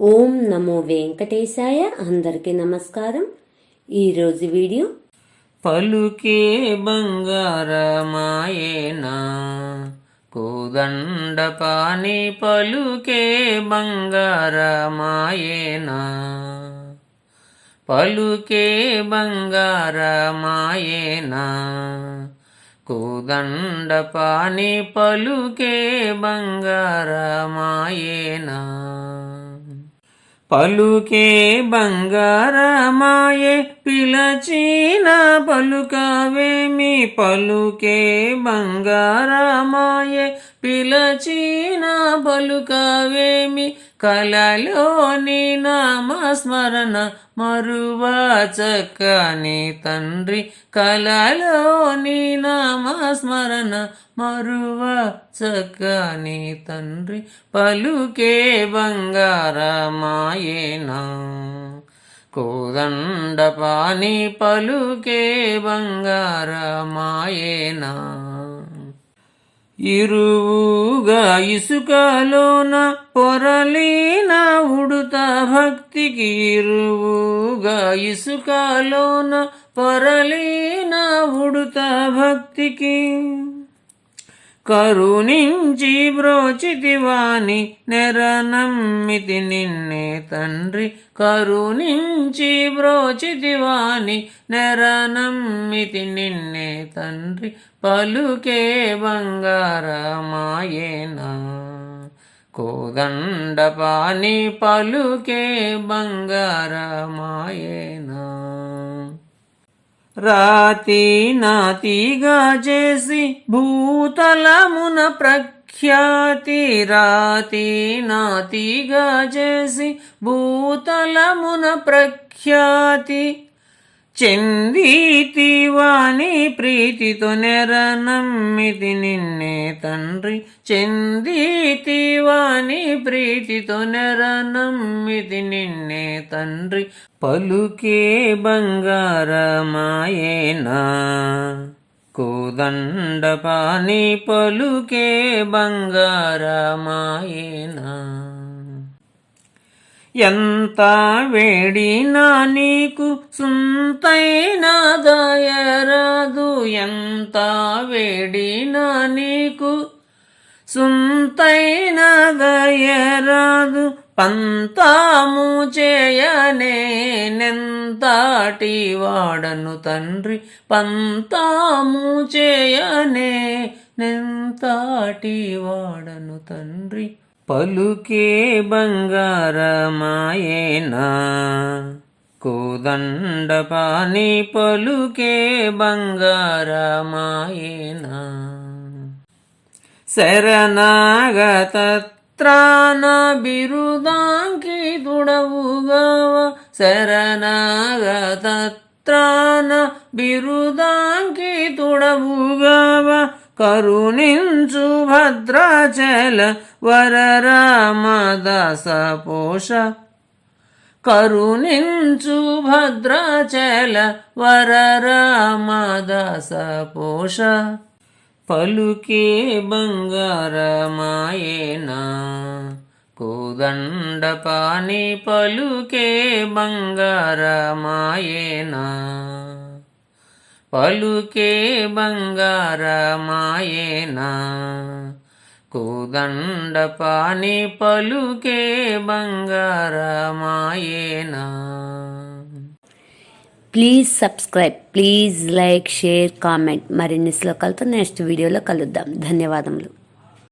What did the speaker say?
ఓం నమో వెంకటేశాయ. అందరికీ నమస్కారం. ఈరోజు వీడియో పలుకే బంగారమాయేనా? కోదండపాని పలుకే బంగారమాయేనా? పలుకే బంగారమాయేనా? కోదండపాని పలుకే బంగారమాయేనా? పలుకే బంగారమాయే పిలచిన పలుకవేమి పలుకే బంగారమాయే పిలచిన పలుకవేమి కలలోని నామస్మరణ మరువా చక్కని తండ్రి కలలోని నామస్మరణ మరువా చక్కని తండ్రి. పలుకే బంగారమాయేనా? కోదండ పాని పలుకే బంగారమాయేనా? ఇరువుగా ఇసుకలోన పొరలీన ఉడుత భక్తికి ఇరువుగా ఇసుకలోన పొరలీన ఉడుత భక్తికి. కరుణించి బ్రోచితివాని నెరనమ్మితి నిన్నే తండ్రి. కరుణించి బ్రోచితివాని నెరనమ్మితి నిన్నే తండ్రి. పలుకే బంగారమాయేనా? కోదండపాని పలుకే బంగారమాయేనా? రాతి నాతిగా చేసి భూతలమున ప్రఖ్యాతి రాతి నాతిగా చేసి భూతలమున ప్రఖ్యాతి చెందీతి వాణి ప్రీతితో నెరనమ్మితి నిన్నే తండ్రి. చెందీతి వాణి ప్రీతితో నెరనమ్మితి నిన్నే తండ్రి. పలుకే బంగారమాయేనా? కోదండ పాని పలుకే బంగారమాయేనా? ఎంత వేడినా నీకు సుంతైన దయరాదు. ఎంత వేడినా నీకు సుంతైన దయరాదు. పంతాము చేయనే వాడను తండ్రి. పంతాము చేయనే నెంతాటి వాడను తండ్రి. పలుకే బంగారమాయేనా? కోదండపాని పలుకే బంగారమాయేనా? శరణాగతత్రాన బిరుదాంకి తుడవుగావ శరణాగతత్రాన బిరుదాంకి తుడవుగావ కరుణించు భద్రాచల వరరామదాస పోష. కరుణించు భద్రాచల వరరామదాస పోష. పలుకే బంగారమాయేనా కోదండపాని పలుకే బంగారమాయేనా పలుకే బంగారమాయేనా? కోదండ పాని పలుకే బంగారమాయేనా? Please subscribe please like share comment. మరిన్ని శ్లోకాలతో నెక్స్ట్ వీడియోలో కలుద్దాం. ధన్యవాదములు.